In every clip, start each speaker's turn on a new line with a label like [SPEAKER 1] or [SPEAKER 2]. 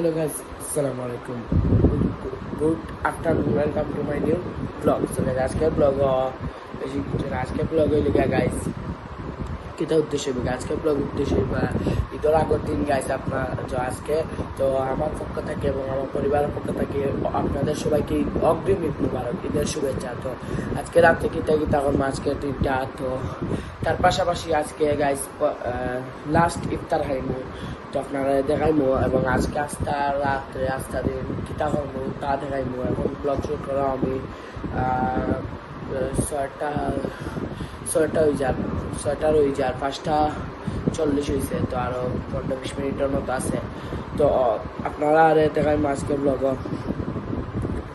[SPEAKER 1] hello guys assalamu alaikum good afternoon welcome to my new vlog so guys আজকে blog বেশি কিছু আজকে blog হইলে গাইস কিতা উদ্দেশ্য হবে আজকে ব্লগ উদ্দেশ্য বা ঈদের আগের দিন গাইস আপনার আজকে, তো আমার পক্ষ থেকে এবং আমার পরিবারের পক্ষ থেকে আপনাদের সবাইকে অগ্রিম ঈদ মুবারক ঈদের শুভেচ্ছা। তো আজকে রাত্রে কিতা কিতা করব আজকের দিনটা, তো তার পাশাপাশি আজকে গাইস লাস্ট ইফতার খাইমু তো আপনারা দেখাইমু এবং আজকে আস্তা রাত্রে আস্তা দিন কিতা করব তা দেখাইমু এখন ব্লগ শুট করা আমি ছয়টা ছয়টা হয়ে যার ছয়টার হয়ে যার পাঁচটা চল্লিশ হয়েছে তো আরও পনেরো, বিশ মিনিটের মতো আছে। তো আপনারা আরে দেখাই মাছকে ব্লগ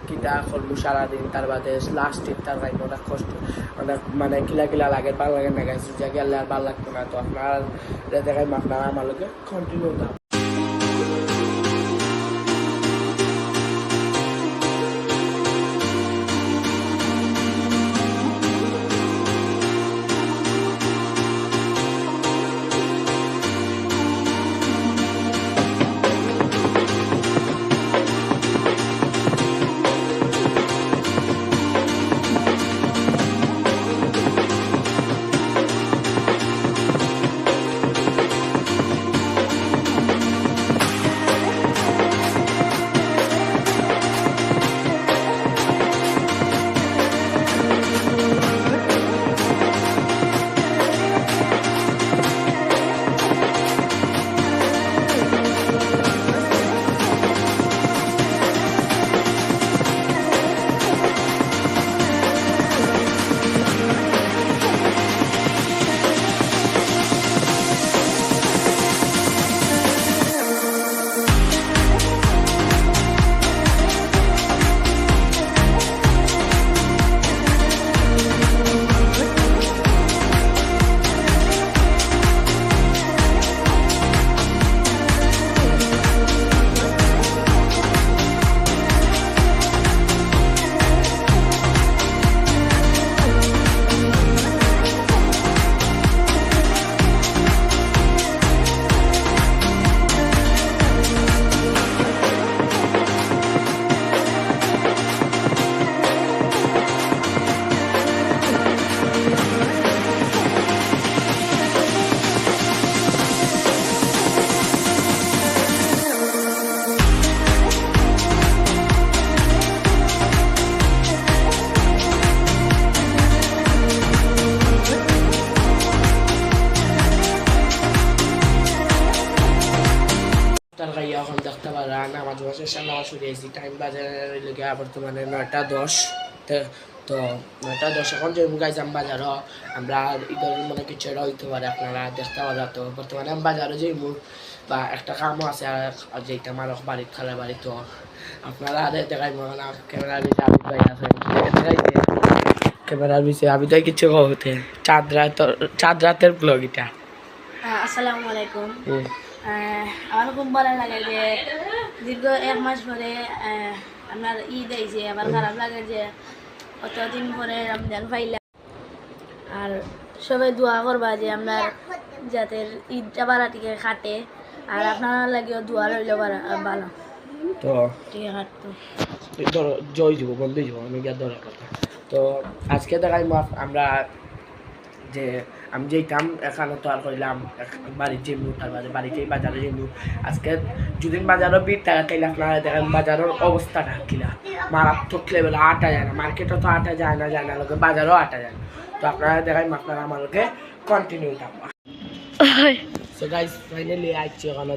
[SPEAKER 1] কিতা করব সারাদিন, তার বাদে লাস্ট ইফতার খাইবো অনেক কষ্ট। অনেক মানে কিলা কিলা লাগে, ভালো লাগে না গাইছে যা গেলে আর ভালো লাগতো না। তো আপনারা দেখাই, আপনারা আমার লোকে কন্টিনিউ নামাজ সামনে হয়েছি টাইম বাজারের লেগে বর্তমানে নয়টা দশ। তো নয়টা দশ এখন যে গাইজাম বাজারও আমরা ঈদের মানে কিছু হইতে পারে আপনারা দেখতে পারা। তো বর্তমানে আমি বাজারে যাইব বা একটা কামও আছে আর যেটা আমার বাড়ির খালা বাড়ি তো আপনারা আরে দেখাই ক্যামেরার ভিতরে আবিদ ভাই আছে। ক্যামেরার ভিতরে আবিদ ভাই কিছু হতে চাঁদ রাত চাঁদ রাতের ব্লগ এটা।
[SPEAKER 2] আসসালামু আলাইকুম। আমার খুব ভালো লাগে যে দীর্ঘ এক মাস পরে আপনার ঈদ আইছে আমার খারাপ লাগে যে অতদিন পরে রমজান পাইলাম আর সবাই দোয়া করবা যে আপনার যাতে ঈদটা বাড়াটিকে খাটে। আর আপনার লাগেও দোয়া রইল ভালো।
[SPEAKER 1] তো
[SPEAKER 2] ঠিক
[SPEAKER 1] ধরো জয় যাব বন্ধু যাব আমি গিয়ে ধরার কথা। তো আজকে দেখাই আমরা যে আমি যেতাম এখানে তো আর কইলাম এক- বাড়ি যাইমু তার বাদে বাড়িতেই বাজারে যাইমু আজকে যদি বাজারও ভিড় থাকে তাইলে আপনারা দেখেন বাজারের অবস্থাটা কিনা মারাত্মক লেভেল আটা যায় না মার্কেটও তো আটা যায় না যায় না লোকে বাজারও আটা যায় না। তো আপনারা দেখাই আপনারা আমার লোকে কন্টিনিউ থাকবা সো গাইস ফাইনালি আইছি ওখানে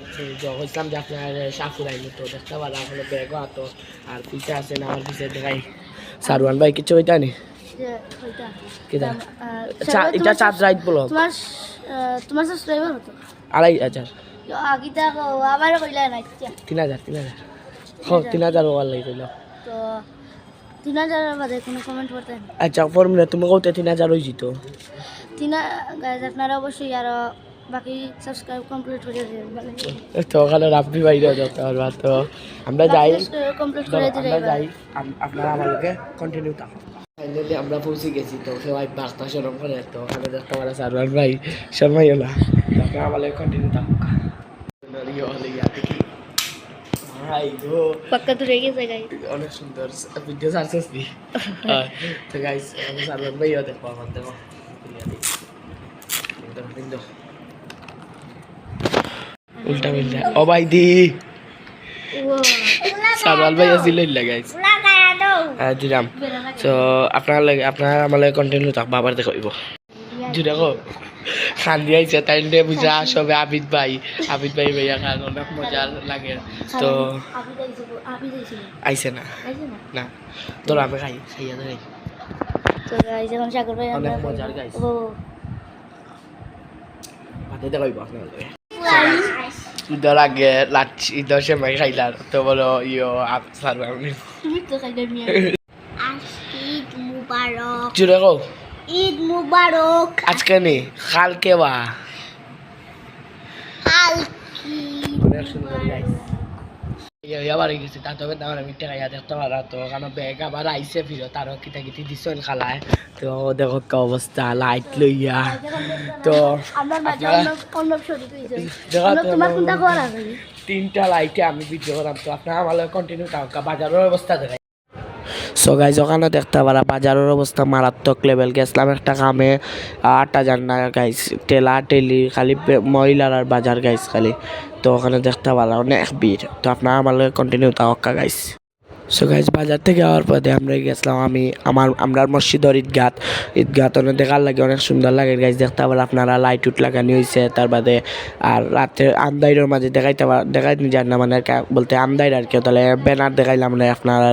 [SPEAKER 1] হয়েছিলাম যে আপনার সাফুর আইনি তো দেখতে পারা ওখানে ব্যাগও আতো আর পিছে আছে না আমার পিছে দেখাই। সারওয়ান ভাই কিছু হইতা নি কিটা? চা- এটা চাঁদ রাইত বলো।
[SPEAKER 2] তোমার আহ, তোমার সাবস্ক্রাইবার হতো
[SPEAKER 1] আড়াই হাজার
[SPEAKER 2] আগিটা আবার কইলা না
[SPEAKER 1] তিন হাজার তিন হাজার। হ তিন হাজার ওয়ার লাগি কইল।
[SPEAKER 2] তো তিন বাদে কোনো কমেন্ট
[SPEAKER 1] আচ্ছা ফর্মুলা তুমি কৌতে তিন হাজার যেত
[SPEAKER 2] তিন গাইজ আপনারা অবশ্যই আরও বাকি সাবস্ক্রাইব কমপ্লিট করে দিবেন
[SPEAKER 1] তো ওখানে রাব্বি বাইরে যেতে পারবা তো। আমরা যাই।
[SPEAKER 2] কমপ্লিট করে
[SPEAKER 1] আমরা যাই। আপনারা আমাদেরকে কন্টিনিউ থাকুন ফাইনালি আমরা পৌঁছে গেছি তো সবাই বার্তা সরম করে তো ওখানে দেখতে পারা সারওয়ার ভাই শর্মাই হলো তো আপনারা আমাদের কন্টিনিউ থাকুক। হাই গো
[SPEAKER 2] পাক্কা তো রেগে
[SPEAKER 1] অনেক সুন্দর ভিডিও সার্চেস দি তো গাইস ভাইও দেখো আমার দেখো। উল্টা মিল্টা ও ভাই দি। সারওয়াল ভাই আছিল গাইস হ্যাঁ দিলাম তো আপনার আপনার আমার লাগে কন্টিনিউ থাকব আবার দেখাইব দেখো খান্দি আইছে তাই বুঝা সবে আবিদ ভাই। আবিদ ভাই ভাইয়া খান অনেক মজা লাগে। তো আইছে না?
[SPEAKER 2] না।
[SPEAKER 1] তোর আমি খাই খাইয়া
[SPEAKER 2] ভাই
[SPEAKER 1] অনেক মজার।
[SPEAKER 2] ও
[SPEAKER 1] ভাতে দেখাইব আপনার ঈদের আগে লাচ্ছি ঈদের সময় খাইলার তো বলো ইয়ো সারবে
[SPEAKER 3] মুবারক
[SPEAKER 1] চুরে কো
[SPEAKER 3] ঈদ মুবারক
[SPEAKER 1] আজকে নি কালকে বা
[SPEAKER 3] আলকি
[SPEAKER 1] অনেক সুন্দর গাইস ইয়া ইয়া গেছি তা তবে আমার আমি টাকা দেখতে পারা তো কারণ ব্যাগ আবার আইসে ফিরো তারও কিতা কিতি দিছেন খালায় তো দেখো কে অবস্থা লাইট লইয়া তো তিনটা লাইটে আমি ভিডিও করাম তো আপনার আমার কন্টিনিউ টাকা বাজারের অবস্থা দেখাই সো গাইজ ওখানে দেখতে পারা, বাজারের অবস্থা মারাত্মক লেভেল গেছিলাম একটা কামে আট হাজার না গাইস টেলা টেলি খালি মহিলার আর বাজার গাইস খালি। তো ওখানে দেখতে পারা, অনেক ভিড়। তো আপনার আমার কন্টিনিউ তাওয়াক্কা গাইস সো গাইজ বাজার থেকে যাওয়ার পথে আমরা গেছিলাম, আমি, আমার আমরা মসজিদর ঈদগাত ঈদগাত অনেক দেখার লাগে, অনেক সুন্দর লাগে। গাইজ দেখতে পারে আপনারা লাইট উট লাগানি হয়েছে তার বাদে আর রাতে আন্দাইরের মাঝে দেখাইতে পার, দেখাইতে যান না মানে বলতে আন্দাইর আর কেউ তাহলে ব্যানার দেখাইলাম না আপনারা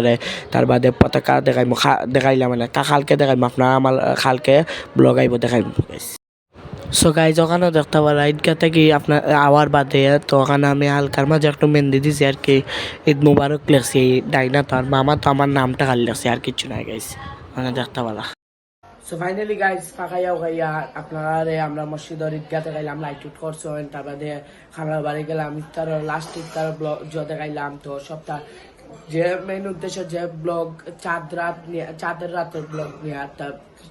[SPEAKER 1] তার বাদে পতাকা দেখাইম দেখাইলাম মানে কা, খালকে দেখাইম, আপনারা আমার, খালকে ব্লগ আইব দেখাইম সো গাইজ ওখানে দেখতে পারা ঈদগা থেকে আপনার, আওয়ার বাদে, তো ওখানে আমি হালকার মাঝে একটু মেহেন্দি দিছি আর কি, ঈদ মুবারক লেখছি, ডাইনা তো আর মামা তো আমার নামটা খালি লেখছি, আর কিছু নাই গাইস মানে দেখতে পারা। সো ফাইনালি গাইস ফাঁকাইয়াও গাইয়া আপনারা আমরা মসজিদর ঈদগাতে গাইলাম লাইট উট করছেন তার বাদে খাবার বাড়ি গেলাম ইফতার লাস্ট ইফতার ব্লগ জতে গাইলাম তো সপ্তাহ যে মেইন উদ্দেশ্য যে ব্লগ চাঁদ রাত চাঁদের রাতের ব্লগ নিয়ে তা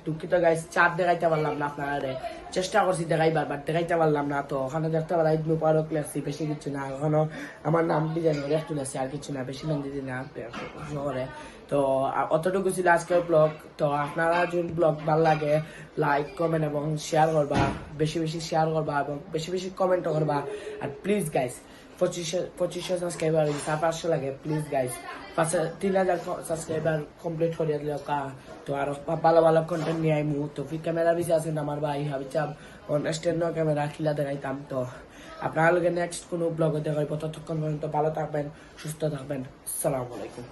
[SPEAKER 1] দুঃখিত গাইস চাঁদ দেখাইতে পারলাম না আপনারা। চেষ্টা করছি দেখাইবার বাট দেখাইতে পারলাম না তো। ওখানে দেখতে পারা, ঈদ মুবারক লেখছি বেশি কিছু না। এখনও আমার নাম ডিজাইন করে তুলেছি আর কিছু না। বেশি নাম দিদি না শহরে তো অতটুকু ছিল আজকের ব্লগ তো, আপনারা যদি ব্লগ ভালো লাগে লাইক কমেন্ট এবং শেয়ার করবা, বেশি বেশি শেয়ার করবা এবং বেশি বেশি কমেন্ট করবা। আর প্লিজ গাইস পঁচিশশো পঁচিশশো সাবস্ক্রাইবার তার পাঁচশো লাগে প্লিজ গাইস পাঁচ, তিন হাজার সাবস্ক্রাইবার কমপ্লিট করিয়া দিল কা তো, আরও ভালো ভালো কন্টেন্ট নিয়ে আইমু। তো, ফির ক্যামেরা বেশি আছেন আমার ভাই ভাবিচাম অনেস্টেন ক্যামেরা খিলা দেখাইতাম। তো, আপনারা লোকে নেক্সট কোনো ব্লগে দেখাইব ততক্ষণ পর্যন্ত ভালো থাকবেন, সুস্থ থাকবেন। আসসালামু আলাইকুম।